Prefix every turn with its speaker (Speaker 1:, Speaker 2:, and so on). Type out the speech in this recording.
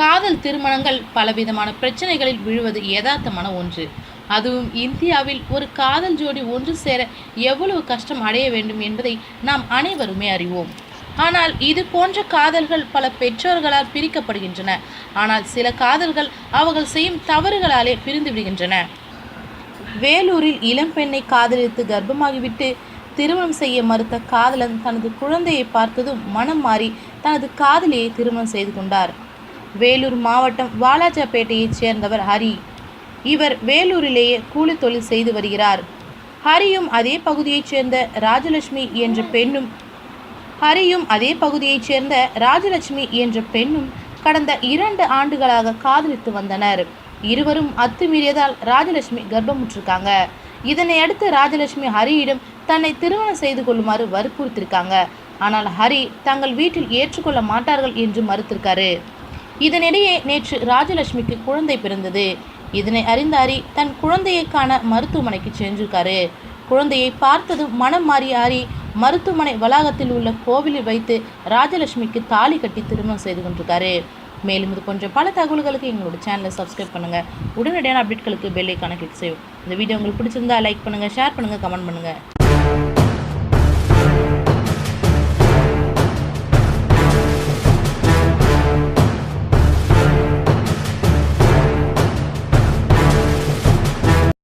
Speaker 1: காதல் திருமணங்கள் பலவிதமான பிரச்சனைகளில் விழுவது யதார்த்தமான ஒன்று. அதுவும் இந்தியாவில் ஒரு காதல் ஜோடி ஒன்று சேர எவ்வளவு கஷ்டம் அடைய வேண்டும் என்பதை நாம் அனைவருமே அறிவோம். ஆனால் இது போன்ற காதல்கள் பல பெற்றோர்களால் பிரிக்கப்படுகின்றன. ஆனால் சில காதல்கள் அவர்கள் செய்யும் தவறுகளாலே பிரிந்து விடுகின்றன. வேலூரில் இளம்பெண்ணை காதலித்து கர்ப்பமாகிவிட்டு திருமணம் செய்ய மறுத்த காதலன் தனது குழந்தையை பார்த்ததும் மனம் மாறி தனது காதலியை திருமணம் செய்து கொண்டார். வேலூர் மாவட்டம் வாலாஜாப்பேட்டையைச் சேர்ந்தவர் ஹரி. இவர் வேலூரிலேயே கூலி தொழில் செய்து வருகிறார். ஹரியும் அதே பகுதியைச் சேர்ந்த ராஜலட்சுமி என்ற பெண்ணும் ஹரியும் அதே பகுதியைச் சேர்ந்த ராஜலட்சுமி என்ற பெண்ணும் கடந்த இரண்டு ஆண்டுகளாக காதலித்து வந்தனர். இருவரும் அத்துமீறியதால் ராஜலட்சுமி கர்ப்பமுற்றிருக்காங்க. இதனை அடுத்து ராஜலட்சுமி ஹரியிடம் தன்னை திருமணம் செய்து கொள்ளுமாறு வற்புறுத்திருக்காங்க ஆனால் ஹரி தங்கள் வீட்டில் ஏற்றுக்கொள்ள மாட்டார்கள் என்று மறுத்திருக்காரு. இதனிடையே நேற்று ராஜலட்சுமிக்கு குழந்தை பிறந்தது. இதனை அறிந்த ஹரி தன் குழந்தையை காண மருத்துவமனைக்கு சென்றிருக்காரு. குழந்தையை பார்த்ததும் மனம் மாறிய ஹரி மருத்துவமனை வளாகத்தில் உள்ள கோவிலில் வைத்து ராஜலட்சுமிக்கு தாலி கட்டி திருமணம் செய்து கொண்டிருக்காரு. மேலும் இது போன்ற பல தகவல்களுக்கு எங்களோட சேனலை சப்ஸ்கிரைப் பண்ணுங்கள் உடனடியான அப்டேட்களுக்கு பெல்லைக்கான கிளிக் செய்யும் இந்த வீடியோ உங்களுக்கு பிடிச்சிருந்தா லைக் பண்ணுங்கள் ஷேர் பண்ணுங்கள் கமெண்ட் பண்ணுங்கள்